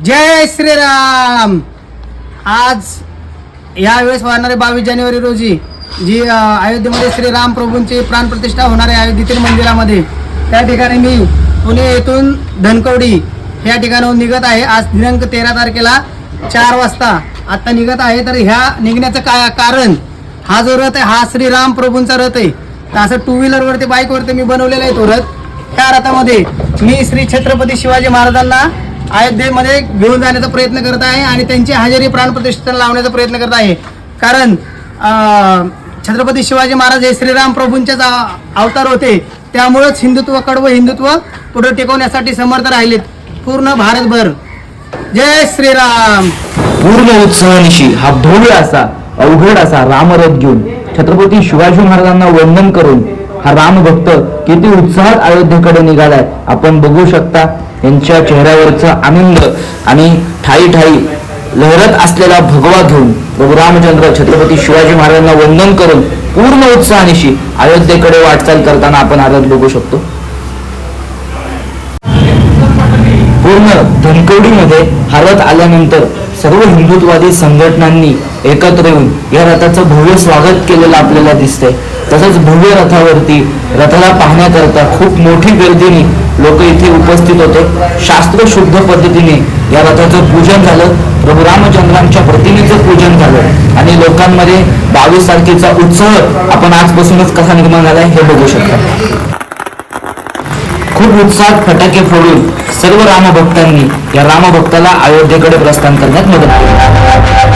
जय श्रीराम. आज यावेळेस वाढणारे बावीस जानेवारी रोजी जी अयोध्येमध्ये श्रीराम प्रभूंची प्राणप्रतिष्ठा होणार आहे अयोध्येतील मंदिरामध्ये त्या ठिकाणी मी पुणे येथून धनकवडी या ठिकाणाहून निघत आहे. आज दिनांक तेरा तारखेला चार वाजता आत्ता निघत आहे. तर ह्या निघण्याचं का कारण हा जो रथ आहे हा श्रीराम प्रभूंचा रथ आहे. तर असं टू व्हीलरवरती बाईकवरती मी बनवलेला आहे तो रथ. त्या रथामध्ये मी श्री छत्रपती शिवाजी महाराजांना अयोध्येमध्ये घेऊन जाण्याचा प्रयत्न करत आहे आणि त्यांची हजेरी प्राणप्रतिष्ठा लावण्याचा प्रयत्न करत आहे. कारण छत्रपती शिवाजी महाराज हे श्रीराम प्रभूंचेच अवतार होते. त्यामुळेच हिंदुत्व कडवं हिंदुत्व पुढे टिकवण्यासाठी समर्थ राहिलेत पूर्ण भारतभर. जय श्रीराम! पूर्ण उत्सवानिशी हा भव्य असा अवघड असा रामरथ घेऊन छत्रपती शिवाजी महाराजांना वंदन करून हा रामभक्त किती उत्साहात अयोध्येकडे निघालाय आपण बघू शकता. यांच्या चेहऱ्यावरचा आनंद आणि ठाई ठाई लहरत असलेला भगवा घेऊन प्रभू रामचंद्र छत्रपती शिवाजी महाराजांना वंदन करून पूर्ण उत्साहानिशी अयोध्येकडे वाटचाल करताना आपण हा बघू शकतो. पूर्ण धनकवडीमध्ये हा रथ आल्यानंतर सर्व हिंदुत्वादी संघटनांनी एकत्र येऊन या रथाचं भव्य स्वागत केलेलं आपल्याला दिसतंय. तसंच भव्य रथावरती रथाला पाहण्याकरता खूप मोठी गर्दीने लोक इथे उपस्थित होते. शास्त्रशुद्ध पद्धतीने या रथाचं पूजन झालं. प्रभू रामचंद्रांच्या प्रतिमेचं पूजन झालं. आणि लोकांमध्ये बावीस तारखेचा उत्साह आपण आजपासूनच कसा निर्माण झालाय हे बघू शकता. खूप उत्साहात फटाके फोडून सर्व रामभक्तांनी या रामभक्ताला अयोध्येकडे प्रस्थान करण्यात मदत केली.